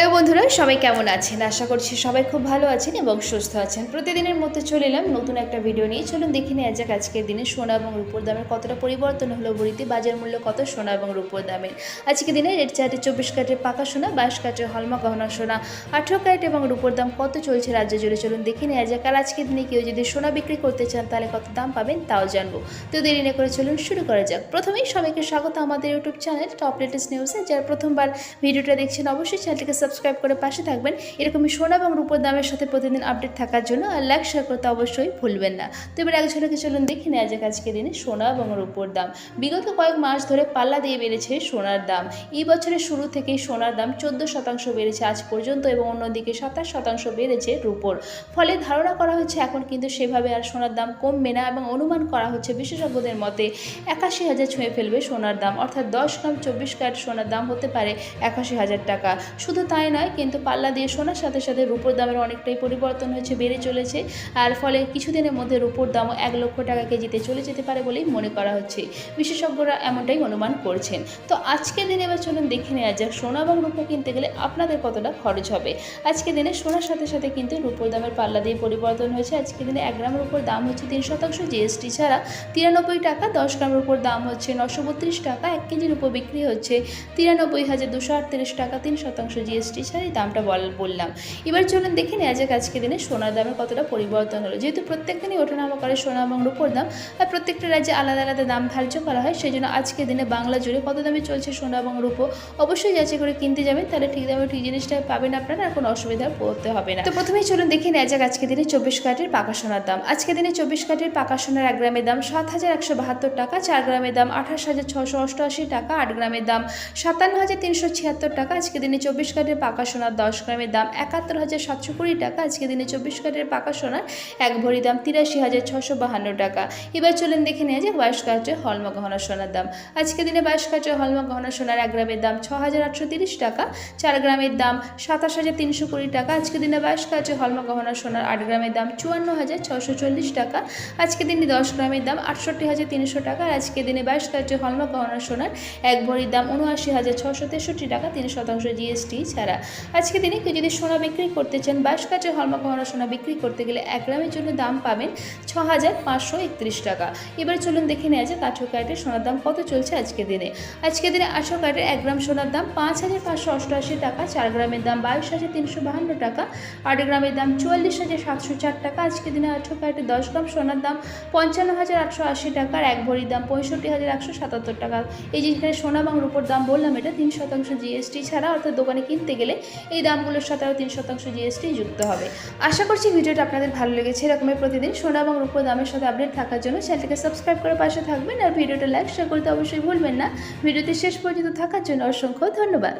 Hello বন্ধুরা, সবাই কেমন আছেন? আশা করছি সবাই খুব ভালো আছেন এবং সুস্থ আছেন। প্রতিদিনের মধ্যে চলে এলাম নতুন একটা ভিডিও নিয়ে। চলুন দেখে নেওয়া যাক আজকের দিনে সোনা এবং রূপোর দামের কতটা পরিবর্তন হলো, বড়িতে বাজার মূল্য কত, সোনা এবং রূপোর দামের? আজকের দিনে রেড চার্টে চব্বিশ কাঠের পাকা সোনা, বাইশ কাঠের হলমা গহনা সোনা, আঠেরো কাট এবং রূপোর দাম কত চলছে রাজ্য জুড়ে? চলুন দেখে নেওয়া যাক। আর আজকের দিনে কেউ যদি সোনা বিক্রি করতে চান, তাহলে কত দাম পাবেন তাও জানব। তো দেরি না করে চলুন শুরু করা যাক। প্রথমেই সবাইকে স্বাগত আমাদের ইউটিউব চ্যানেল টপ লেটেস্ট নিউজে। যারা প্রথমবার ভিডিওটা দেখছেন, অবশ্যই চ্যানেলটিকে সাবস্ক্রাইব করে পাশে থাকবেন। এরকমই সোনা এবং রূপোর দামের সাথে প্রতিদিন আপডেট থাকার জন্য আর লাইক শেয়ার করতে অবশ্যই ভুলবেন না। তো এবার এক ঝলকে চলুন দেখে নেওয়া যাক আজকের দিনে সোনা এবং রূপোর দাম। বিগত কয়েক মাস ধরে পাল্লা দিয়ে বেড়েছে সোনার দাম। এই বছরের শুরু থেকেই সোনার দাম চোদ্দ শতাংশ বেড়েছে আজ পর্যন্ত এবং অন্যদিকে সাতাশ শতাংশ বেড়েছে রূপোর। ফলে ধারণা করা হচ্ছে এখন কিন্তু সেভাবে আর সোনার দাম কমবে না এবং অনুমান করা হচ্ছে বিশেষজ্ঞদের মতে একাশি হাজার ছুঁয়ে ফেলবে সোনার দাম। অর্থাৎ দশ গ্রাম চব্বিশ ক্যারেট সোনার দাম হতে পারে একাশি হাজার টাকা। শুধু তাই নয় কিন্তু পাল্লা দিয়ে সোনার সাথে সাথে রূপোর দামের অনেকটাই পরিবর্তন হয়েছে, বেড়ে চলেছে। আর ফলে কিছুদিনের মধ্যে রূপোর দামও এক লক্ষ টাকা কেজিতে চলে যেতে পারে বলেই মনে করা হচ্ছে। বিশেষজ্ঞরা এমনটাই অনুমান করছেন। তো আজকের দিনে এবার চলুন দেখে নেওয়া যাক, সোনা এবং রূপো কিনতে গেলে আপনাদের কতটা খরচ হবে? আজকের দিনে সোনার সাথে সাথে কিন্তু রূপোর দামের পাল্লা দিয়ে পরিবর্তন হয়েছে। আজকের দিনে এক গ্রামের উপর দাম হচ্ছে তিন শতাংশ জিএসটি ছাড়া তিরানব্বই টাকা, দশ গ্রামের উপর দাম হচ্ছে নশো বত্রিশ টাকা, এক কেজির উপর বিক্রি হচ্ছে তিরানব্বই হাজার দুশো টাকা, তিন শতাংশ জিএসটি ছাড়া এই দামটা বল, বললাম। এবার চলুন দেখে নেওয়া যাক আজকের দিনে সোনার দামের কতটা পরিবর্তন হলো। যেহেতু প্রত্যেক দিনই ওঠানামা করে সোনা এবং রূপোর দাম, আর প্রত্যেকটা রাজ্যে আলাদা আলাদা দাম ধার্য করা হয় সেই জন্য আজকের দিনে বাংলা জুড়ে কত দামে চলছে সোনা এবং রূপো? অবশ্যই যাচাই করে কিনতে যাবেন, তাহলে ঠিক দামে ঠিক জিনিসটা পাবেন আপনারা, আর কোনো অসুবিধা পড়তে হবে না। তো প্রথমেই চলুন দেখে নেওয়া যাক আজকের দিনে চব্বিশ কাঠের পাকা সোনার দাম। আজকে দিনে চব্বিশ কাঠের পাকা সোনার এক গ্রামের দাম সাত হাজার একশো বাহাত্তর টাকা, চার গ্রামের দাম আঠাশ হাজার ছশো অষ্টআশি টাকা, আট গ্রামের দাম সাতান্ন হাজার তিনশো ছিয়াত্তর টাকা। আজকে দিনে চব্বিশ কাঠের পাকা সোনার দশ গ্রামের দাম একাত্তর হাজার সাতশো কুড়ি টাকা। আজকে দিনে চব্বিশ কাঠের পাকা সোনার এক ভরি দাম তিরাশি হাজার ছশো বাহান্ন টাকা। এবার চলেন দেখে নেওয়া যাক বাইশ কাঠের হলমা গহনা সোনার দাম। আজকে দিনে বাইশ কাঠের হলমা গহনা সোনার এক গ্রামের দাম ছ হাজার আটশো তিরিশ টাকা। চার গ্রামের দাম সাতাশ হাজার তিনশো কুড়ি টাকা। আজকে দিনে বাইশ কাঠের হলমা গহনা সোনার আট গ্রামের দাম চুয়ান্ন হাজার ছশো চল্লিশ টাকা। আজকে দিনে দশ গ্রামের দাম আটষট্টি হাজার তিনশো টাকা। আর আজকে দিনে বাইশ কাঠের হলমা গহনা সোনার এক ভরির দাম উনআশি হাজার ছশো তেষট্টি টাকা, তিন শতাংশ জিএসটি ছাড়া। আজকে দিনে কেউ যদি সোনা বিক্রি করতে চান বাইশ কাঠের হলমা গহনা সোনা বিক্রি করতে গেলে এক গ্রামের জন্য দাম পাবেন ছ হাজার পাঁচশো একত্রিশ টাকা। এবার চলুন দেখে নেওয়া যাক আঠেরো ক্যারেটের সোনার দাম কত চলছে আজকে দিনে। আজকে দিনে আঠেরো ক্যারেটের এক গ্রাম সোনার দাম পাঁচ হাজার পাঁচশো অষ্টআশি টাকা, চার গ্রামের দাম বাইশ হাজার তিনশো বাহান্ন টাকা, আট গ্রামের দাম চুয়াল্লিশ হাজার সাতশো চার টাকা। আজকে দিনে আঠেরো ক্যারেটের দশ গ্রাম সোনার দাম পঞ্চান্ন হাজার আটশো আশি টাকা এক ভরির দাম পঁয়ষট্টি হাজার একশো সাতাত্তর টাকা। এই যেখানে সোনা এবং রূপোর দাম বললাম, এটা তিন শতাংশ জিএসটি ছাড়া অর্থাৎ দোকানে কিনতে গেলে এই দামগুলোর সতেরো তিন শতাংশ জিএসটি যুক্ত হবে। আশা করছি ভিডিওটা আপনাদের ভালো লেগেছে। এরকমের প্রতিদিন সোনা এবং রূপ দামের সাথে আপডেট থাকার জন্য চ্যানেলটিকে সাবস্ক্রাইব করে পাশে থাকবেন। আর ভিডিওটা লাইক, শেয়ার করতে অবশ্যই ভুলবেন না। ভিডিওতে শেষ পর্যন্ত থাকার জন্য অসংখ্য ধন্যবাদ।